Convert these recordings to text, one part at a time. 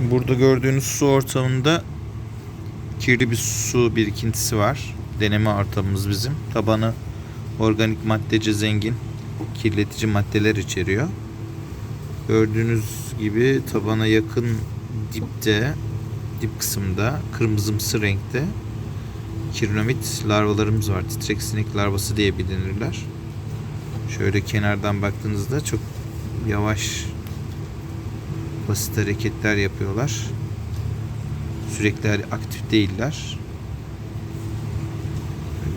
Burada gördüğünüz su ortamında kirli bir su birikintisi var. Deneme ortamımız bizim. Tabanı organik maddece zengin kirletici maddeler içeriyor. Gördüğünüz gibi tabana yakın dipte, dip kısımda kırmızımsı renkte kirnomit larvalarımız var. Titrek sinek larvası diye bilinirler. Şöyle kenardan baktığınızda çok yavaş basit hareketler yapıyorlar. Sürekli aktif değiller.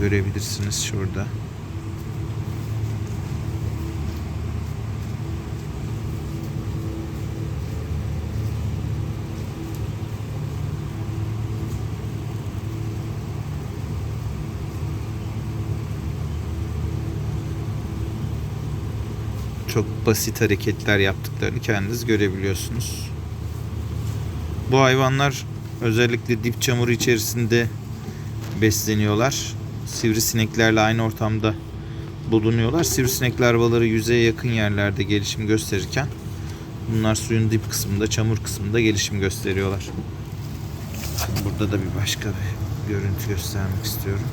Görebilirsiniz şurada. Çok basit hareketler yaptıklarını kendiniz görebiliyorsunuz. Bu hayvanlar özellikle dip çamuru içerisinde besleniyorlar. Sivrisineklerle aynı ortamda bulunuyorlar. Sivrisinek larvaları yüzeye yakın yerlerde gelişim gösterirken bunlar suyun dip kısmında, çamur kısmında gelişim gösteriyorlar. Burada da bir başka bir görüntü göstermek istiyorum.